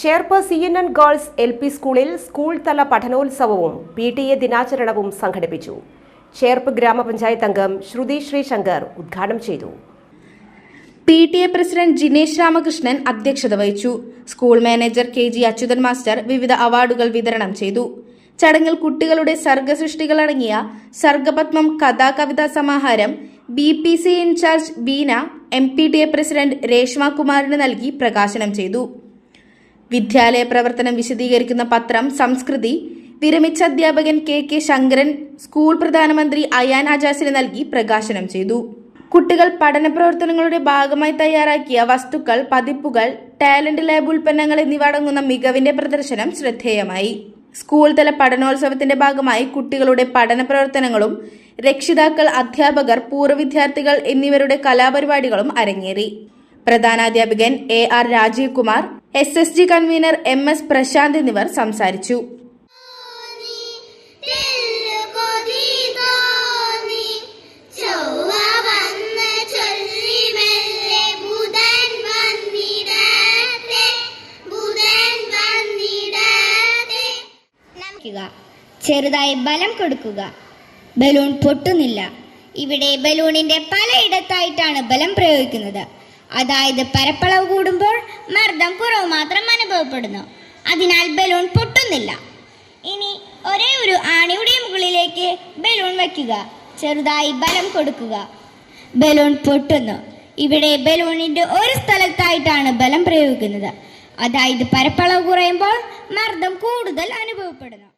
Cherpu C N N girls L P സ്കൂളിൽ school തല പഠനോത്സവവും പി ടി എ ദിനാചരണവും സംഘടിപ്പിച്ചു. ചേർപ്പ് ഗ്രാമപഞ്ചായത്ത് അംഗം ശ്രുതി ശ്രീശങ്കർ ഉദ്ഘാടനം ചെയ്തു. P T A president Jinesh Ramakrishnan അധ്യക്ഷത വഹിച്ചു. School manager K G Achuthan master വിവിധ അവാർഡുകൾ വിതരണം ചെയ്തു. ചടങ്ങിൽ കുട്ടികളുടെ സർഗസൃഷ്ടികളടങ്ങിയ സർഗപത്മം കഥാകവിതാ സമാഹാരം B P C incharge Beena M P T A president Reshma കുമാറിന് നൽകി പ്രകാശനം ചെയ്തു. വിദ്യാലയ പ്രവർത്തനം വിശദീകരിക്കുന്ന പത്രം സംസ്കൃതി വിരമിച്ച അധ്യാപകൻ കെ കെ ശങ്കരൻ സ്കൂൾ പ്രധാനമന്ത്രി അയാൻ ആജാസിന് നൽകി പ്രകാശനം ചെയ്തു. കുട്ടികൾ പഠന പ്രവർത്തനങ്ങളുടെ ഭാഗമായി തയ്യാറാക്കിയ വസ്തുക്കൾ പതിപ്പുകൾ ടാലന്റ് ലാബ് ഉൽപ്പന്നങ്ങൾ എന്നിവ അടങ്ങുന്ന മികവിന്റെ പ്രദർശനം ശ്രദ്ധേയമായി. സ്കൂൾ തല പഠനോത്സവത്തിന്റെ ഭാഗമായി കുട്ടികളുടെ പഠന പ്രവർത്തനങ്ങളും രക്ഷിതാക്കൾ അധ്യാപകർ പൂർവ വിദ്യാർത്ഥികൾ എന്നിവരുടെ കലാപരിപാടികളും അരങ്ങേറി. പ്രധാനാധ്യാപകൻ A R Rajeev Kumar S S G convener M S Prashanth എന്നിവർ സംസാരിച്ചു. ചെറുതായി ബലം കൊടുക്കുക. ബലൂൺ പൊട്ടുന്നില്ല. ഇവിടെ ബലൂണിന്റെ പലയിടത്തായിട്ടാണ് ബലം പ്രയോഗിക്കുന്നത്. അതായത് പരപ്പളവ് കൂടുമ്പോൾ മർദ്ദം കുറവ് മാത്രം അനുഭവപ്പെടുന്നു. അതിനാൽ ബലൂൺ പൊട്ടുന്നില്ല. ഇനി ഒരേ ഒരു ആണിയുടെ മുകളിലേക്ക് ബലൂൺ വയ്ക്കുക. ചെറുതായി ബലം കൊടുക്കുക. ബലൂൺ പൊട്ടുന്നു. ഇവിടെ ബലൂണിന്റെ ഒരു സ്ഥലത്തായിട്ടാണ് ബലം പ്രയോഗിക്കുന്നത്. അതായത് പരപ്പളവ് കുറയുമ്പോൾ മർദ്ദം കൂടുതൽ അനുഭവപ്പെടുന്നു.